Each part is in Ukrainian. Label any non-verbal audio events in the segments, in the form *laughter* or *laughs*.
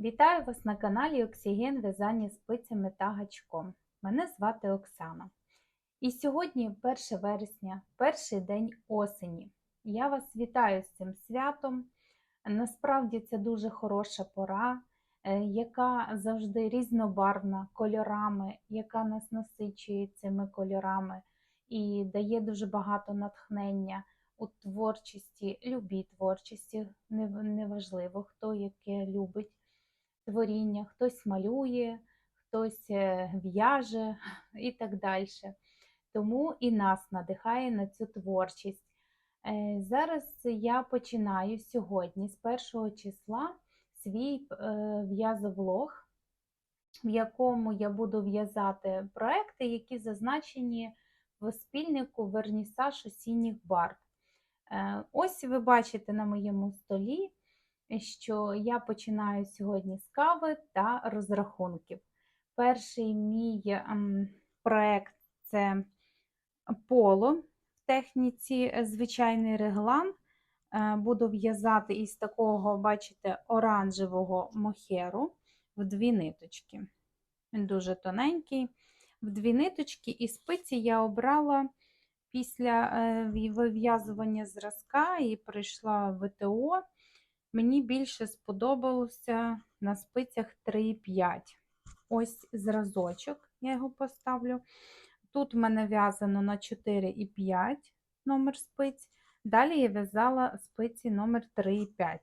Вітаю вас на каналі Оксіген В'язання спицями та гачком. Мене звати Оксана. І сьогодні 1 вересня, перший день осені. Я вас вітаю з цим святом. Насправді це дуже хороша пора, е, яка завжди різнобарвна кольорами, яка нас насичує цими кольорами і дає дуже багато натхнення у творчості, любій творчості, неважливо, хто яке любить творіння, хтось малює, хтось е, в'яже *laughs* і так далі. Тому і нас надихає на цю творчість. Е, Зараз я починаю сьогодні, з першого числа, свій е, в'язовлог, в якому я буду в'язати проекти, які зазначені в спільнику Вернісаж осінніх барв. Е, Ось ви бачите на моєму столі, що я починаю сьогодні з кави та розрахунків. Перший мій ем, проект це поло в техніці звичайний реглан. Е, Буду в'язати із такого, бачите, оранжевого мохеру в дві ниточки. Він дуже тоненький. В дві ниточки і спиці я обрала після е, вив'язування зразка і прийшла в ВТО. Мені більше сподобалося на спицях 3,5. Ось зразочок, я його поставлю. Тут в мене в'язано на 4,5 номер спиць. Далі я в'язала спиці номер 3,5.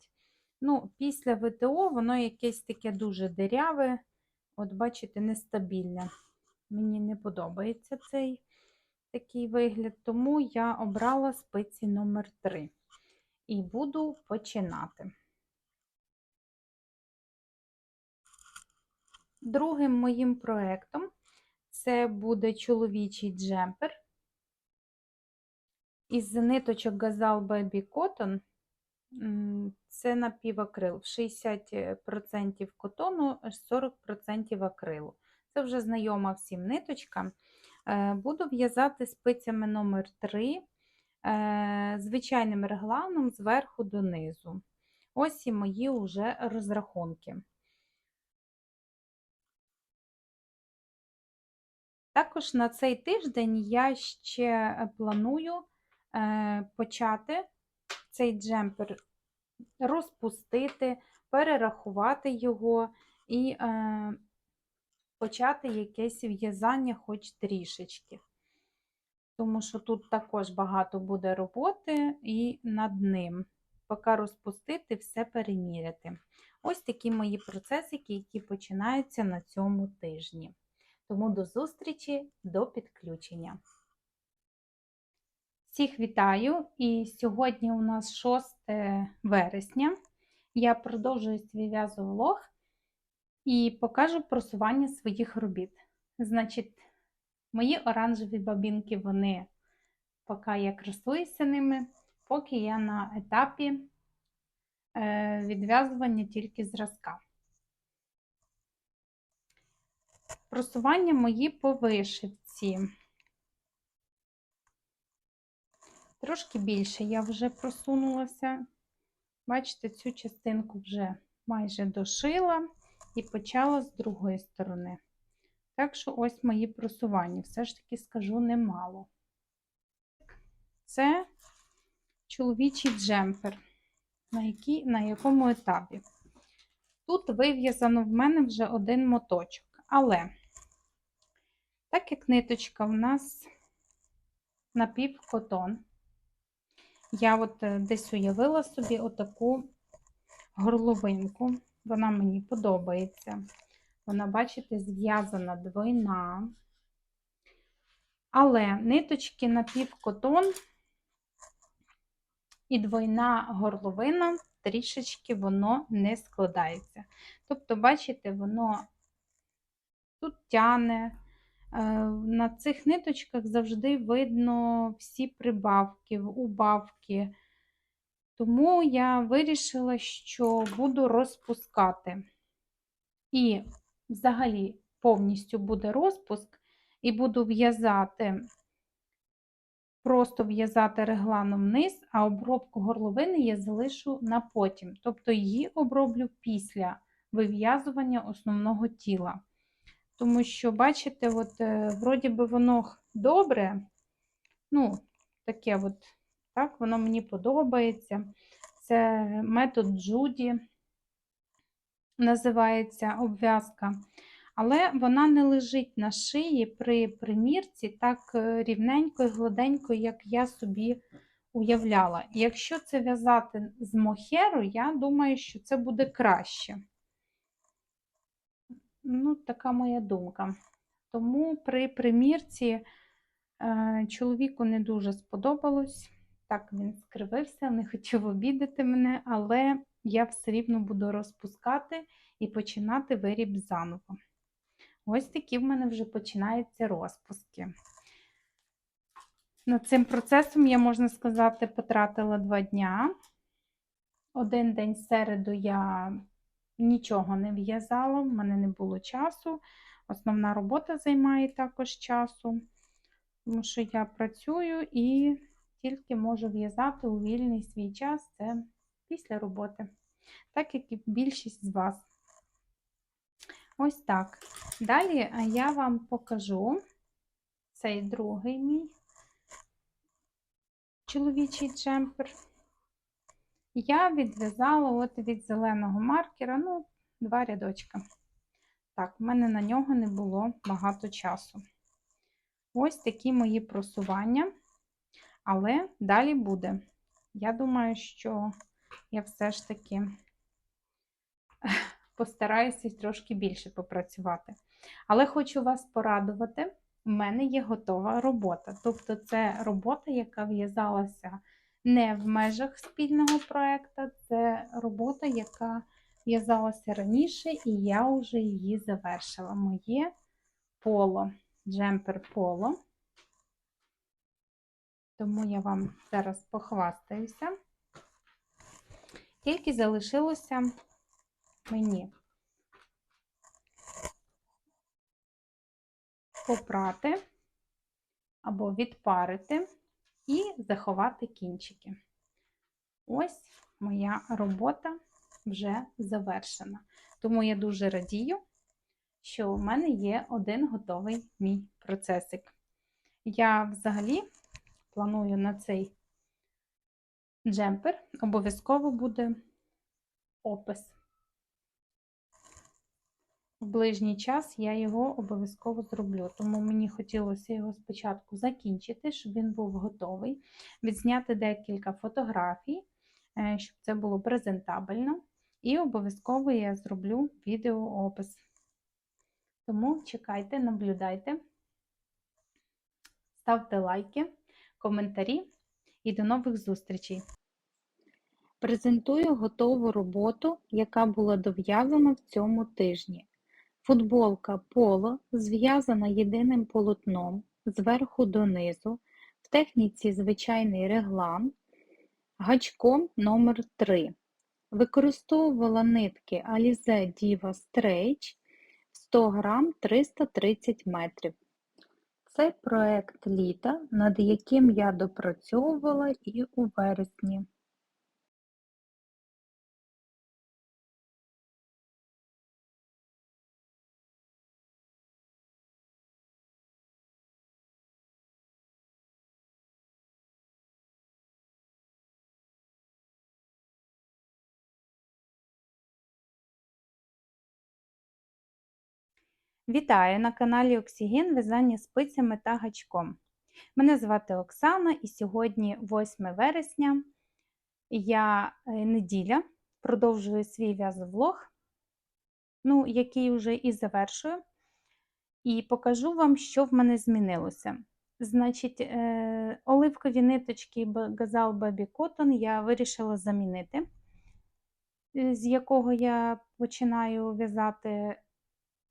Ну, після ВТО воно якесь таке дуже диряве, от бачите, нестабільне. Мені не подобається цей такий вигляд, тому я обрала спиці номер 3 і буду починати. Другим моїм проєктом це буде чоловічий джемпер із ниточок Gazal Baby Cotton. Це напівакрил. 60% котону, 40% акрилу. Це вже знайома всім ниточка. Е, Буду в'язати спицями номер 3 е, звичайним регланом зверху донизу. Ось і мої вже розрахунки. Також на цей тиждень я ще планую е, почати цей джемпер розпустити, перерахувати його і е, почати якесь в'язання хоч трішечки. Тому що тут також багато буде роботи і над ним. Поки розпустити, все переміряти. Ось такі мої процесики, які починаються на цьому тижні. Тому до зустрічі, до підключення. Всіх вітаю! І сьогодні у нас 6 вересня. Я продовжую свій в'язовлог і покажу просування своїх робіт. Значить, мої оранжеві бабінки, вони, поки я красуюся ними, поки я на етапі е, відв'язування тільки зразка. Просування мої по вишивці. Трошки більше я вже просунулася. Бачите, цю частинку вже майже дошила і почала з другої сторони. Так що ось мої просування. Все ж таки скажу немало. Це чоловічий джемпер, на, який, на якому етапі. Тут вив'язано в мене вже один моточок. Але, так як ниточка в нас напівкотон, я от е, десь уявила собі отаку горловинку. Вона мені подобається. Вона, бачите, зв'язана двойна. Але ниточки напівкотон і двойна горловина трішечки воно не складається. Тобто, бачите, воно тут тяне. Е, На цих ниточках завжди видно всі прибавки, убавки. Тому я вирішила, що буду розпускати. І взагалі повністю буде розпуск, і буду в'язати, просто в'язати регланом вниз, а обробку горловини я залишу на потім. Тобто її оброблю після вив'язування основного тіла. Тому що, бачите, от, е, вроді би воно добре, ну, таке от, так, воно мені подобається. Це метод Джуді називається обв'язка. Але вона не лежить на шиї при примірці так е, рівненько і гладенько, як я собі уявляла. Якщо це в'язати з мохеру, я думаю, що це буде краще. Ну, така моя думка. Тому при примірці е, чоловіку не дуже сподобалось. Так, він скривився, не хотів обідати мене, але я все рівно буду розпускати і починати виріб заново. Ось такі в мене вже починаються розпуски. Над цим процесом я, можна сказати, потратила два дня. Один день середу я нічого не в'язала, в мене не було часу. Основна робота займає також часу, тому що я працюю і тільки можу в'язати у вільний свій час це після роботи, так як і більшість з вас. Ось так. Далі е, я вам покажу цей другий мій чоловічий джемпер. Я відв'язала от від зеленого маркера, ну, два рядочка. Так, в мене на нього не було багато часу. Ось такі мої просування, але далі буде. Я думаю, що я все ж таки *laughs* постараюся трошки більше попрацювати. Але хочу вас порадувати, в мене є готова робота. Тобто, це робота, яка в'язалася не в межах спільного проєкту, це робота, яка в'язалася раніше, і я вже її завершила. Моє поло, джемпер поло. Тому я вам зараз похвастаюся. Тільки залишилося мені попрати або відпарити і заховати кінчики. Ось моя робота вже завершена. Тому я дуже радію, що у мене є один готовий мій процесик. Я взагалі планую на цей джемпер, обов'язково буде опис. В ближній час я його обов'язково зроблю, тому мені хотілося його спочатку закінчити, щоб він був готовий, відзняти декілька фотографій, е, щоб це було презентабельно. І обов'язково я зроблю відеоопис. Тому чекайте, наблюдайте, ставте лайки, коментарі і до нових зустрічей! Презентую готову роботу, яка була дов'язана в цьому тижні. Футболка поло зв'язана єдиним полотном зверху донизу, в техніці звичайний реглан, гачком номер 3 Використовувала нитки Alize Diva Stretch 100 грам 330 метрів. Це проект літа, над яким я допрацьовувала і у вересні. Вітаю на каналі Оксіген. В'язання спицями та гачком. Мене звати Оксана, і сьогодні 8 вересня, я е, неділя, продовжую свій в'язовлог, ну, який вже і завершую, і покажу вам, що в мене змінилося. Значить, е, оливкові ниточки Gazal Baby Cotton я вирішила замінити, е, з якого я починаю в'язати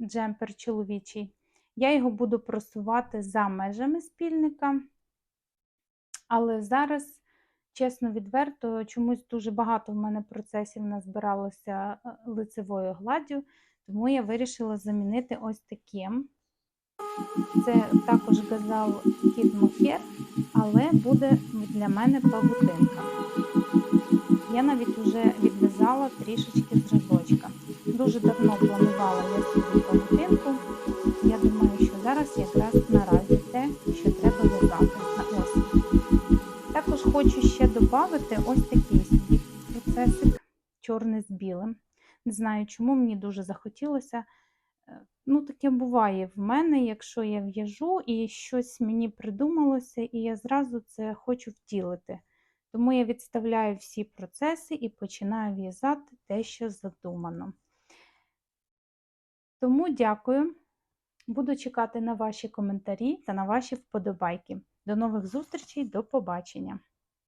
джемпер чоловічий. Я його буду просувати за межами спільника, але зараз, чесно відверто, чомусь дуже багато в мене процесів назбиралося е, лицевою гладдю, тому я вирішила замінити ось таким. Це також газал кіт мохер, але буде для мене павутинка. Я навіть вже відв'язала трішечки з зразочка. Дуже давно планувала я собі якраз наразі те, що треба в'язати на осінь. Також хочу ще додати ось такий собі процесик чорний з білим. Не знаю, чому мені дуже захотілося. Е, Ну, таке буває в мене, якщо я в'яжу і щось мені придумалося, і я зразу це хочу втілити. Тому я відставляю всі процеси і починаю в'язати те, що задумано. Тому дякую. Буду чекати на ваші коментарі та на ваші вподобайки. До нових зустрічей, до побачення!